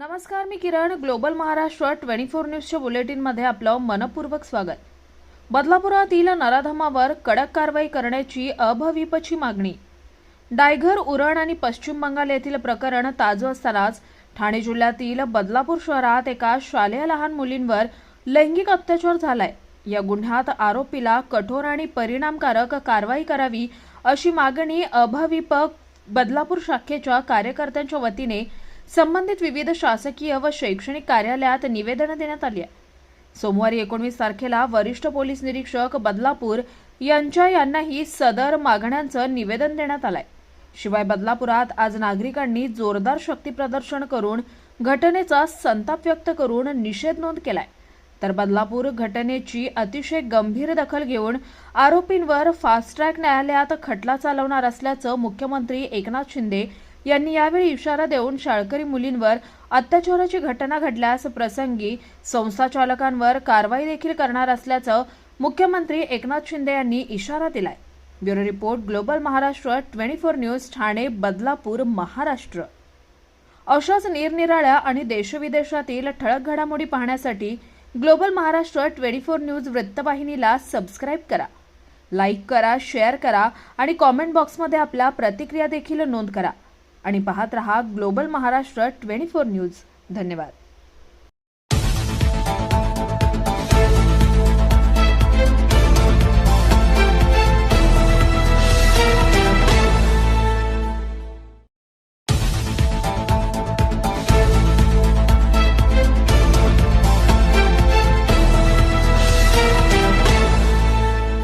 नमस्कार मी Kiran global Maharashtra twenty four न्यूजच्या बुलेटिनमध्ये आपलं मनपूर्वक स्वागत. बदलापुरातील नराधमावर कडक कारवाई करण्याची अभविपची मागणी. डायघर उरण आणि पश्चिम बंगाल येथील प्रकरण ताजं असतानाच ठाणे जिल्ह्यातील बदलापूर शहरात एका शालेय लहान मुलींवर लैंगिक अत्याचार झालाय. या गुन्ह्यात आरोपीला कठोर आणि परिणामकारक कारवाई करावी अशी मागणी अभविप बदलापूर शाखेच्या कार्यकर्त्यांच्या वतीने संबंधित विविध शासकीय व शैक्षणिक कार्यालयात निवेदन देण्यात आली आहे सोमवारी एकोणवीस तारखेला वरिष्ठ पोलीस निरीक्षक बदलापूर यांच्या यांनाही सदर मागण्यांचं निवेदन देण्यात आलंय. शिवाय बदलापुरात आज नागरिकांनी जोरदार शक्ती प्रदर्शन करून घटनेचा संताप व्यक्त करून निषेध नोंद केलाय. तर बदलापूर घटनेची अतिशय गंभीर दखल घेऊन आरोपींवर फास्ट ट्रॅक न्यायालयात खटला चालवणार असल्याचं मुख्यमंत्री एकनाथ शिंदे यांनी यावेळी इशारा देऊन शाळकरी मुलींवर अत्याचाराची घटना घडल्यास प्रसंगी संस्थाचालकांवर कारवाई देखील करणार असल्याचं मुख्यमंत्री एकनाथ शिंदे यांनी इशारा दिलाय. Bureau report global Maharashtra twenty four news Thane Badlapur Maharashtra. अशाच निरनिराळ्या आणि देशविदेशातील ठळक घडामोडी पाहण्यासाठी global Maharashtra twenty four news वृत्तवाहिनीला सबस्क्राईब करा. लाईक करा शेअर करा आणि कॉमेंट बॉक्समध्ये आपल्या प्रतिक्रिया देखील नोंद करा. आणि पाहत रहा global Maharashtra twenty four news. धन्यवाद.